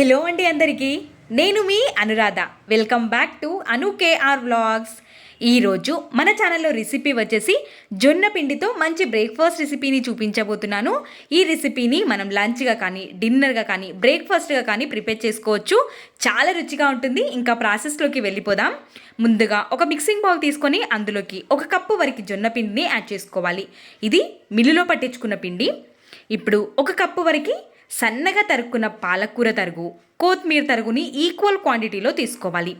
Hello అండి అందరికీ. నేను మీ Anuradha. Welcome back to Anu KR vlogs ఈరోజు మన ఛానల్లో రెసిపీ వచ్చేసి జొన్న పిండితో మంచి బ్రేక్ఫాస్ట్ రెసిపీని చూపించబోతున్నాను. ఈ రెసిపీని మనం లంచ్గా కానీ డిన్నర్గా కానీ బ్రేక్ఫాస్ట్గా కానీ ప్రిపేర్ చేసుకోవచ్చు. చాలా రుచిగా ఉంటుంది. ఇంకా ప్రాసెస్లోకి వెళ్ళిపోదాం. ముందుగా ఒక మిక్సింగ్ బౌల్ తీసుకొని అందులోకి ఒక కప్పు వరకు జొన్న పిండిని యాడ్ చేసుకోవాలి. ఇది మిల్లులో పట్టించుకున్న పిండి. ఇప్పుడు ఒక కప్పు వరకు సన్నగా తరుక్కున్న పాలకూర తరుగు కొత్తిమీర తరుగుని ఈక్వల్ క్వాంటిటీలో తీసుకోవాలి.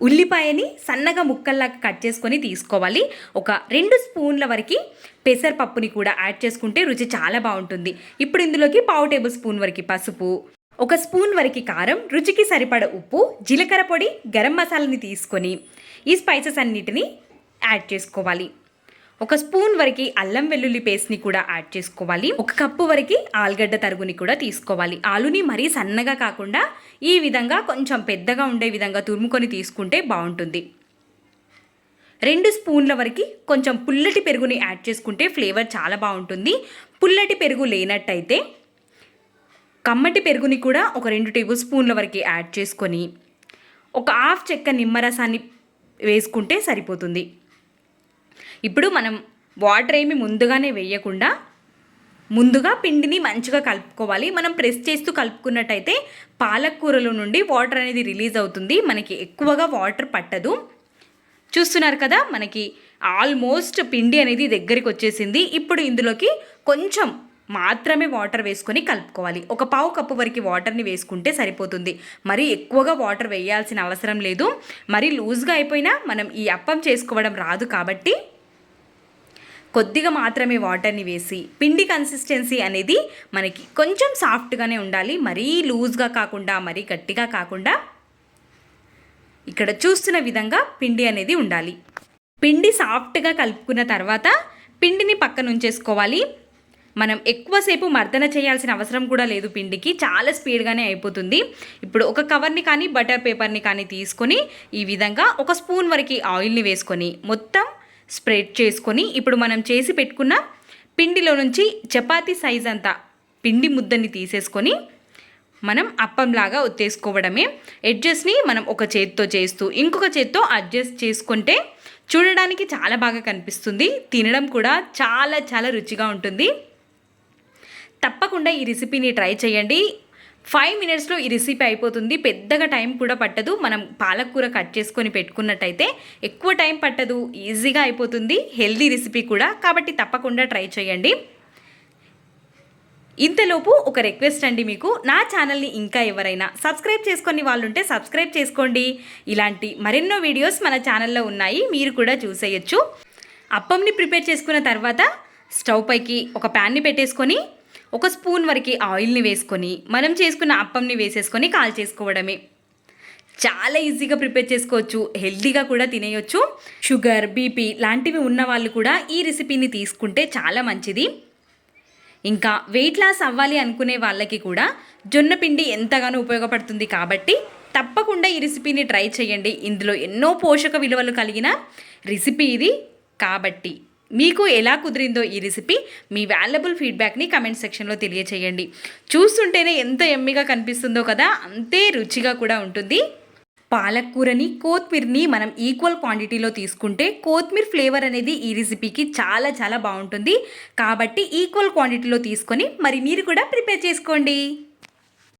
ఉల్లిపాయని సన్నగా ముక్కల్లాగా కట్ చేసుకొని తీసుకోవాలి. ఒక రెండు స్పూన్ల వరకు పెసరపప్పుని కూడా యాడ్ చేసుకుంటే రుచి చాలా బాగుంటుంది. ఇప్పుడు ఇందులోకి పావు టేబుల్ స్పూన్ వరకు పసుపు ఒక స్పూన్ వరకు కారం రుచికి సరిపడ ఉప్పు జీలకర్ర పొడి గరం మసాలాని తీసుకొని ఈ స్పైసెస్ అన్నిటిని యాడ్ చేసుకోవాలి. ఒక స్పూన్ వరకు అల్లం వెల్లుల్లి పేస్ట్ని కూడా యాడ్ చేసుకోవాలి. ఒక కప్పు వరకు ఆలుగడ్డ తరుగుని కూడా తీసుకోవాలి. ఆలుని మరీ సన్నగా కాకుండా ఈ విధంగా కొంచెం పెద్దగా ఉండే విధంగా తురుముకొని తీసుకుంటే బాగుంటుంది. రెండు స్పూన్ల వరకు కొంచెం పుల్లటి పెరుగుని యాడ్ చేసుకుంటే ఫ్లేవర్ చాలా బాగుంటుంది. పుల్లటి పెరుగు లేనట్టయితే కమ్మటి పెరుగుని కూడా ఒక రెండు టేబుల్ స్పూన్ల వరకు యాడ్ చేసుకొని ఒక హాఫ్ చెక్క నిమ్మరసాన్ని వేసుకుంటే సరిపోతుంది. ఇప్పుడు మనం వాటర్ ఏమి ముందుగానే వేయకుండా ముందుగా పిండిని మంచిగా కలుపుకోవాలి. మనం ప్రెస్ చేస్తూ కలుపుకున్నట్టయితే పాలకూరలో నుండి వాటర్ అనేది రిలీజ్ అవుతుంది. మనకి ఎక్కువగా వాటర్ పట్టదు. చూస్తున్నారు కదా మనకి ఆల్మోస్ట్ పిండి అనేది దగ్గరికి వచ్చేసింది. ఇప్పుడు ఇందులోకి కొంచెం మాత్రమే వాటర్ వేసుకొని కలుపుకోవాలి. ఒక పావు కప్పు వరకు వాటర్ని వేసుకుంటే సరిపోతుంది. మరి ఎక్కువగా వాటర్ వేయాల్సిన అవసరం లేదు. మరి లూజ్గా అయిపోయినా మనం ఈ అప్పం చేసుకోవడం రాదు కాబట్టి కొద్దిగా మాత్రమే వాటర్ని వేసి పిండి కన్సిస్టెన్సీ అనేది మనకి కొంచెం సాఫ్ట్గానే ఉండాలి. మరీ లూజ్గా కాకుండా మరీ గట్టిగా కాకుండా ఇక్కడ చూస్తున్న విధంగా పిండి అనేది ఉండాలి. పిండి సాఫ్ట్గా కలుపుకున్న తర్వాత పిండిని పక్కన ఉంచేసుకోవాలి. మనం ఎక్కువసేపు మర్దన చేయాల్సిన అవసరం కూడా లేదు పిండికి. చాలా స్పీడ్గానే అయిపోతుంది. ఇప్పుడు ఒక కవర్ని కానీ బటర్ పేపర్ని కానీ తీసుకొని ఈ విధంగా ఒక స్పూన్ వరకు ఆయిల్ని వేసుకొని మొత్తం స్ప్రెడ్ చేసుకొని ఇప్పుడు మనం చేసి పెట్టుకున్న పిండిలో నుంచి చపాతీ సైజ్ అంతా పిండి ముద్దని తీసేసుకొని మనం అప్పంలాగా ఒత్తేసుకోవడమే. ఎడ్జస్ట్ని మనం ఒక చేతితో చేస్తూ ఇంకొక చేత్తో అడ్జస్ట్ చేసుకుంటే చూడడానికి చాలా బాగా కనిపిస్తుంది. తినడం కూడా చాలా చాలా రుచిగా ఉంటుంది. తప్పకుండా ఈ రెసిపీని ట్రై చేయండి. ఫైవ్ మినిట్స్లో ఈ రెసిపీ అయిపోతుంది. పెద్దగా టైం కూడా పట్టదు. మనం పాలకూర కట్ చేసుకొని పెట్టుకున్నట్టయితే ఎక్కువ టైం పట్టదు. ఈజీగా అయిపోతుంది. హెల్దీ రెసిపీ కూడా. కాబట్టి తప్పకుండా ట్రై చేయండి. ఇంతలోపు ఒక రిక్వెస్ట్ అండి మీకు. నా ఛానల్ని ఇంకా ఎవరైనా సబ్స్క్రైబ్ చేసుకొని వాళ్ళు ఉంటే సబ్స్క్రైబ్ చేసుకోండి. ఇలాంటి మరెన్నో వీడియోస్ మన ఛానల్లో ఉన్నాయి. మీరు కూడా చూసేయచ్చు. అప్పంని ప్రిపేర్ చేసుకున్న తర్వాత స్టవ్ పైకి ఒక ప్యాన్ని పెట్టేసుకొని ఒక స్పూన్ వరకు ఆయిల్ని వేసుకొని మనం చేసుకున్న అప్పంని వేసేసుకొని కాల్ చేసుకోవడమే. చాలా ఈజీగా ప్రిపేర్ చేసుకోవచ్చు హెల్తీగా కూడా తినేయొచ్చు. షుగర్ బీపీ లాంటివి ఉన్న వాళ్ళు కూడా ఈ రెసిపీని తీసుకుంటే చాలా మంచిది. ఇంకా వెయిట్ లాస్ అవ్వాలి అనుకునే వాళ్ళకి కూడా జొన్న పిండి ఎంతగానో ఉపయోగపడుతుంది కాబట్టి తప్పకుండా ఈ రెసిపీని ట్రై చేయండి. ఇందులో ఎన్నో పోషక విలువలు కలిగిన రెసిపీ ఇది కాబట్టి. మీకు ఎలా కుదిరిందో ఈ రెసిపీ మీ వాల్యబుల్ ఫీడ్బ్యాక్ని కమెంట్ సెక్షన్లో తెలియచేయండి. చూస్తుంటేనే ఎంత ఎమ్మిగా కనిపిస్తుందో కదా అంతే రుచిగా కూడా ఉంటుంది. పాలకూరని కొత్తిమీరని మనం ఈక్వల్ క్వాంటిటీలో తీసుకుంటే కొత్తిమీర ఫ్లేవర్ అనేది ఈ రెసిపీకి చాలా చాలా బాగుంటుంది. కాబట్టి ఈక్వల్ క్వాంటిటీలో తీసుకొని మరి మీరు కూడా ప్రిపేర్ చేసుకోండి.